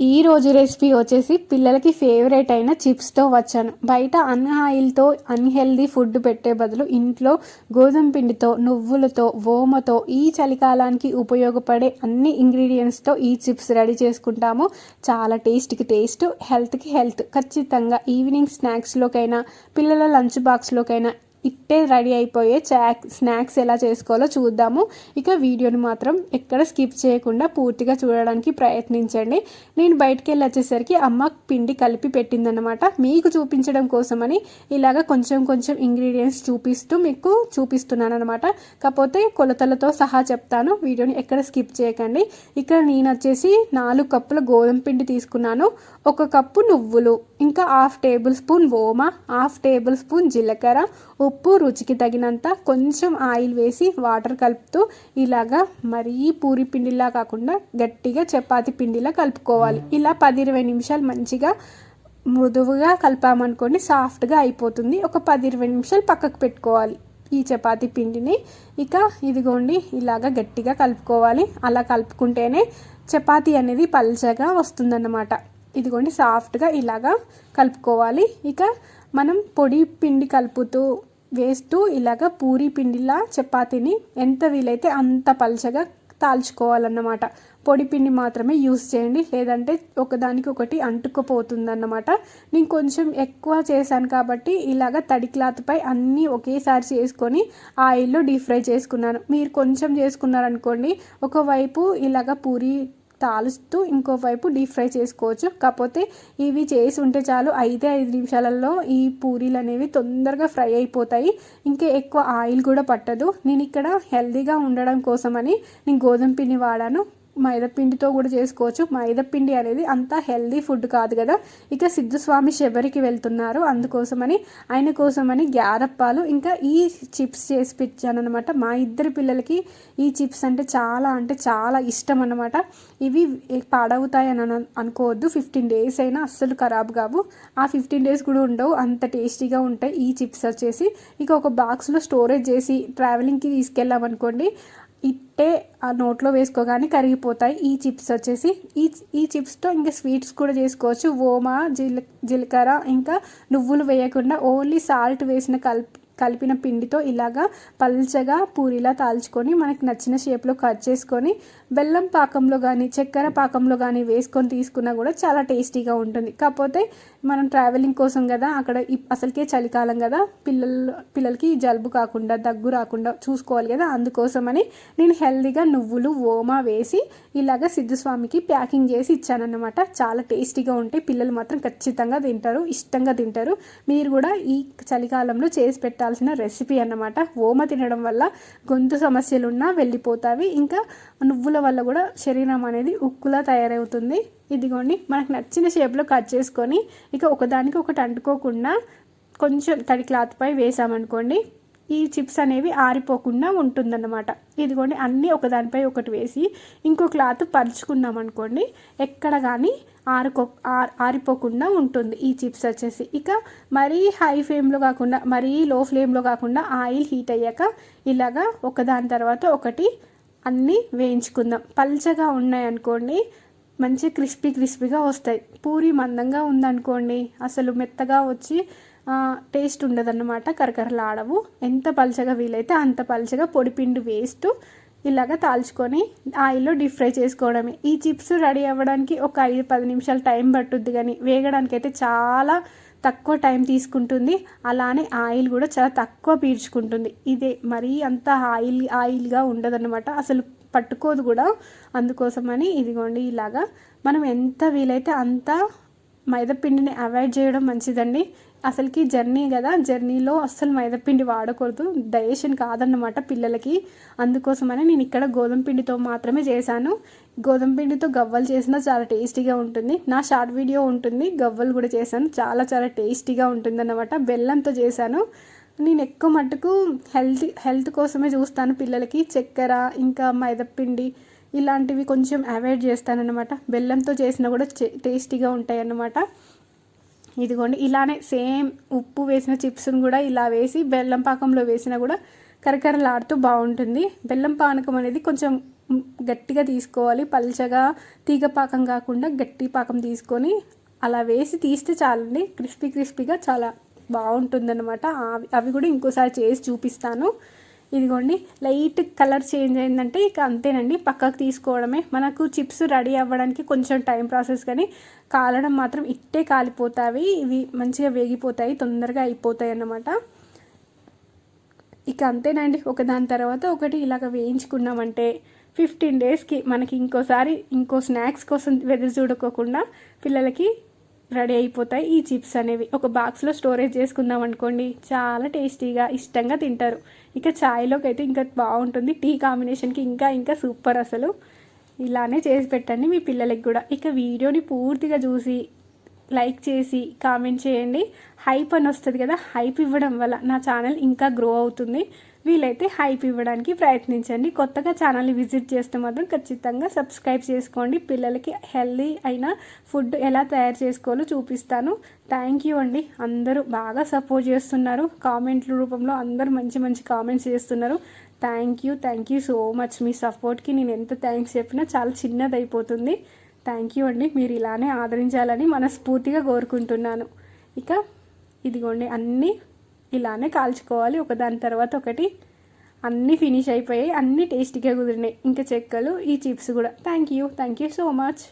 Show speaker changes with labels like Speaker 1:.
Speaker 1: ఈ రోజు రెసిపీ వచ్చేసి పిల్లలకి ఫేవరెట్ అయిన చిప్స్తో వచ్చాను. బయట అన్ ఆయిల్తో అన్హెల్దీ ఫుడ్ పెట్టే బదులు ఇంట్లో గోధుమ పిండితో నువ్వులతో ఓమతో ఈ చలికాలానికి ఉపయోగపడే అన్ని ఇంగ్రీడియంట్స్తో ఈ చిప్స్ రెడీ చేసుకుంటాము. చాలా టేస్ట్కి టేస్ట్ హెల్త్కి హెల్త్ ఖచ్చితంగా ఈవినింగ్ స్నాక్స్లోకైనా పిల్లల లంచ్ బాక్స్లోకైనా ఇట్టే రెడీ అయిపోయే చాక్ స్నాక్స్ ఎలా చేసుకోవాలో చూద్దాము. ఇక వీడియోని మాత్రం ఎక్కడ స్కిప్ చేయకుండా పూర్తిగా చూడడానికి ప్రయత్నించండి. నేను బయటికి వెళ్ళి వచ్చేసరికి అమ్మ పిండి కలిపి పెట్టిందనమాట మీకు చూపించడం కోసమని ఇలాగ కొంచెం కొంచెం ఇంగ్రీడియంట్స్ చూపిస్తూ మీకు చూపిస్తున్నాను అనమాట కాకపోతే కొలతలతో సహా చెప్తాను. వీడియోని ఎక్కడ స్కిప్ చేయకండి. ఇక్కడ నేను వచ్చేసి నాలుగు కప్పుల గోధుమ పిండి తీసుకున్నాను. ఒక కప్పు నువ్వులు ఇంకా హాఫ్ టేబుల్ స్పూన్ ఓమ హాఫ్ టేబుల్ స్పూన్ జీలకర్ర ఉప్పు రుచికి తగినంత కొంచెం ఆయిల్ వేసి వాటర్ కలుపుతూ ఇలాగా మరీ పూరి పిండిలా కాకుండా గట్టిగా చపాతి పిండిలా కలుపుకోవాలి. ఇలా పది ఇరవై నిమిషాలు మంచిగా మృదువుగా కలిపామనుకోండి సాఫ్ట్గా అయిపోతుంది. ఒక పది ఇరవై నిమిషాలు పక్కకు పెట్టుకోవాలి ఈ చపాతి పిండిని. ఇక ఇదిగోండి ఇలాగా గట్టిగా కలుపుకోవాలి. అలా కలుపుకుంటేనే చపాతీ అనేది పల్చగా వస్తుందన్నమాట. ఇదిగోండి సాఫ్ట్గా ఇలాగా కలుపుకోవాలి. ఇక మనం పొడి పిండి కలుపుతూ వేస్తూ ఇలాగ పూరి పిండిలా చపాతీని ఎంత వీలైతే అంత పల్చగా తాల్చుకోవాలన్నమాట. పొడి పిండి మాత్రమే యూస్ చేయండి. లేదంటే ఒకదానికి ఒకటి అంటుకుపోతుందన్నమాట. నేను కొంచెం ఎక్కువ చేశాను కాబట్టి ఇలాగ తడి క్లాత్పై అన్నీ ఒకేసారి చేసుకొని ఆయిల్లో డీప్ ఫ్రై చేసుకున్నాను. మీరు కొంచెం చేసుకున్నారనుకోండి ఒకవైపు ఇలాగ పూరి తాలుస్తూ ఇంకోవైపు డీప్ ఫ్రై చేసుకోవచ్చు. కాకపోతే ఇవి చేసి ఉంటే చాలు ఐదే ఐదు నిమిషాలలో ఈ పూరీలు అనేవి తొందరగా ఫ్రై అయిపోతాయి. ఇంకా ఎక్కువ ఆయిల్ కూడా పట్టదు. నేను ఇక్కడ హెల్దీగా ఉండడం కోసమని నేను గోధుమ పిండి వాడాను. మైదాపిండితో కూడా చేసుకోవచ్చు. మైదాపిండి అనేది అంత హెల్దీ ఫుడ్ కాదు కదా. ఇక సిద్ధుస్వామి శబరికి వెళ్తున్నారు. అందుకోసమని ఆయన కోసమని గ్యారప్పాలు ఇంకా ఈ చిప్స్ చేసి పెట్టాను అనమాట మా ఇద్దరి పిల్లలకి ఈ చిప్స్ అంటే చాలా అంటే చాలా ఇష్టం అనమాట ఇవి పాడవుతాయని అనుకోవద్దు. ఫిఫ్టీన్ డేస్ అయినా అస్సలు ఖరాబ్ కావు. ఆ ఫిఫ్టీన్ డేస్ కూడా ఉండవు. అంత టేస్టీగా ఉంటాయి ఈ చిప్స్ వచ్చేసి. ఇక ఒక బాక్స్లో స్టోరేజ్ చేసి ట్రావెలింగ్కి తీసుకెళ్ళామనుకోండి ఇట్టే ఆ నోట్లో వేసుకోగానే కరిగిపోతాయి. ఈ చిప్స్ వచ్చేసి ఈ ఈ చిప్స్తో ఇంకా స్వీట్స్ కూడా చేసుకోవచ్చు. ఓమా జీల జీలకర్ర ఇంకా నువ్వులు వేయకుండా ఓన్లీ సాల్ట్ వేసిన కలిపి కలిపిన పిండితో ఇలాగా పల్చగా పూరిలా తాల్చుకొని మనకు నచ్చిన షేప్లో కట్ చేసుకొని బెల్లం పాకంలో కానీ చక్కెర పాకంలో కానీ వేసుకొని తీసుకున్నా కూడా చాలా టేస్టీగా ఉంటుంది. కాకపోతే మనం ట్రావెలింగ్ కోసం కదా అక్కడ అసలుకే చలికాలం కదా పిల్లలు పిల్లలకి జలుబు కాకుండా దగ్గు రాకుండా చూసుకోవాలి కదా అందుకోసమని నేను హెల్దీగా నువ్వులు ఓమా వేసి ఇలాగ సిద్ధుస్వామికి ప్యాకింగ్ చేసి ఇచ్చానన్నమాట. చాలా టేస్టీగా ఉంటాయి. పిల్లలు మాత్రం ఖచ్చితంగా తింటారు ఇష్టంగా తింటారు. మీరు కూడా ఈ చలికాలంలో చేసి పెట్టాల్సిన రెసిపీ అన్నమాట. ఓమ తినడం వల్ల గొంతు సమస్యలు ఉన్నా వెళ్ళిపోతావి. ఇంకా నువ్వుల వల్ల కూడా శరీరం అనేది ఉక్కులా తయారవుతుంది. ఇదిగోండి మనకు నచ్చిన షేప్లో కట్ చేసుకొని ఇక ఒకదానికి ఒకటి అంటుకోకుండా కొంచెం తడి క్లాత్పై వేసామనుకోండి ఈ చిప్స్ అనేవి ఆరిపోకుండా ఉంటుందన్నమాట. ఇదిగోండి అన్నీ ఒకదానిపై ఒకటి వేసి ఇంకో క్లాత్ పరుచుకున్నాం అనుకోండి ఎక్కడ కానీ ఆరుకో ఆరిపోకుండా ఉంటుంది ఈ చిప్స్ వచ్చేసి. ఇక మరీ హై ఫ్లేమ్లో కాకుండా మరీ లో ఫ్లేమ్లో కాకుండా ఆయిల్ హీట్ అయ్యాక ఇలాగా ఒకదాని తర్వాత ఒకటి అన్నీ వేయించుకుందాం. పల్చగా ఉన్నాయనుకోండి మంచి క్రిస్పీ క్రిస్పీగా వస్తాయి. పూరి మందంగా ఉందనుకోండి అసలు మెత్తగా వచ్చి టేస్ట్ ఉండదన్నమాట కరకరలాడవు. ఎంత పలచగా వీలైతే అంత పలచగా పొడిపిండి వేస్తూ ఇలాగ తాల్చుకొని ఆయిల్లో డీప్ ఫ్రై చేసుకోవడమే. ఈ చిప్స్ రెడీ అవ్వడానికి ఒక ఐదు పది నిమిషాలు టైం పట్టుద్ది కానీ వేగడానికి అయితే చాలా తక్కువ టైం తీసుకుంటుంది. అలానే ఆయిల్ కూడా చాలా తక్కువ పీల్చుకుంటుంది. ఇదే మరీ అంత ఆయిల్ ఆయిల్గా ఉండదన్నమాట. అసలు పట్టుకోదు కూడా. అందుకోసమని ఇదిగోండి ఇలాగా. మనం ఎంత వీలైతే అంత మైదాపిండిని అవాయిడ్ చేయడం మంచిదండి. అసలుకి జర్నీ కదా జర్నీలో అస్సలు మైదాపిండి వాడకూడదు. డైజెషన్ కాదన్నమాట పిల్లలకి. అందుకోసమని నేను ఇక్కడ గోధుమ పిండితో మాత్రమే చేశాను. గోధుమ పిండితో గవ్వలు చేసినా చాలా టేస్టీగా ఉంటుంది. నా షార్ట్ వీడియో ఉంటుంది గవ్వలు కూడా చేశాను. చాలా చాలా టేస్టీగా ఉంటుంది అన్నమాట బెల్లంతో చేశాను. నేను ఎక్కువ మట్టుకు హెల్త్ హెల్త్ కోసమే చూస్తాను పిల్లలకి. చక్కెర ఇంకా మైదాపిండి ఇలాంటివి కొంచెం అవాయిడ్ చేస్తానన్నమాట. బెల్లంతో చేసినా కూడా టేస్టీగా ఉంటాయి అన్నమాట ఇదిగోండి ఇలానే సేమ్ ఉప్పు వేసిన చిప్స్ను కూడా ఇలా వేసి బెల్లం పాకంలో వేసినా కూడా కరకరలాడుతూ బాగుంటుంది. బెల్లం పానకం అనేది కొంచెం గట్టిగా తీసుకోవాలి. పల్చగా తీగ పాకం కాకుండా గట్టి పాకం తీసుకొని అలా వేసి తీస్తే చాలండి. క్రిస్పీ క్రిస్పీగా చాలా బాగుంటుందన్నమాట. అవి అవి కూడా ఇంకోసారి చేసి చూపిస్తాను. ఇదిగోండి లైట్ కలర్ చేంజ్ అయిందంటే ఇక అంతేనండి. పక్కకు తీసుకోవడమే. మనకు చిప్స్ రెడీ అవ్వడానికి కొంచెం టైం ప్రాసెస్ కానీ కాలడం మాత్రం ఇట్టే కాలిపోతాయి ఇవి మంచిగా వేగిపోతాయి తొందరగా అయిపోతాయి అన్నమాట. ఇక అంతేనండి. ఒక దాని తర్వాత ఒకటి ఇలాగ వేయించుకున్నామంటే ఫిఫ్టీన్ డేస్కి మనకి ఇంకోసారి ఇంకో స్నాక్స్ కోసం వెదురు చూడకోకుండా పిల్లలకి రెడీ అయిపోతాయి. ఈ చిప్స్ అనేవి ఒక బాక్స్లో స్టోరేజ్ చేసుకుందాం అనుకోండి. చాలా టేస్టీగా ఇష్టంగా తింటారు. ఇక చాయ్లోకి అయితే ఇంకా బాగుంటుంది. టీ కాంబినేషన్కి ఇంకా ఇంకా సూపర్ అసలు. ఇలానే చేసి పెట్టండి మీ పిల్లలకి కూడా. ఇక వీడియోని పూర్తిగా చూసి లైక్ చేసి కామెంట్ చేయండి. హైప్ అని వస్తుంది కదా హైప్ ఇవ్వడం వల్ల నా ఛానల్ ఇంకా గ్రో అవుతుంది. వీలైతే హైప్ ఇవ్వడానికి ప్రయత్నించండి. కొత్తగా ఛానల్ని విజిట్ చేస్తే మాత్రం ఖచ్చితంగా సబ్స్క్రైబ్ చేసుకోండి. పిల్లలకి హెల్దీ అయిన ఫుడ్ ఎలా తయారు చేసుకోవాలో చూపిస్తాను. థ్యాంక్ యూ అండి. అందరూ బాగా సపోర్ట్ చేస్తున్నారు. కామెంట్ల రూపంలో అందరూ మంచి మంచి కామెంట్స్ చేస్తున్నారు. Thank you thank you so much. మీ సపోర్ట్కి నేను ఎంత థ్యాంక్స్ చెప్పినా చాలా చిన్నది అయిపోతుంది థ్యాంక్ యూ అండి. మీరు ఇలానే ఆదరించాలని మనస్ఫూర్తిగా కోరుకుంటున్నాను. ఇక ఇదిగోండి అన్నీ ఇలానే కాల్చుకోవాలి. ఒకదాని తర్వాత ఒకటి. అన్నీ ఫినిష్ అయిపోయాయి. అన్నీ టేస్టీగా కుదిరినాయి. ఇంకా చెక్కలు ఈ చిప్స్ కూడా. Thank you thank you so much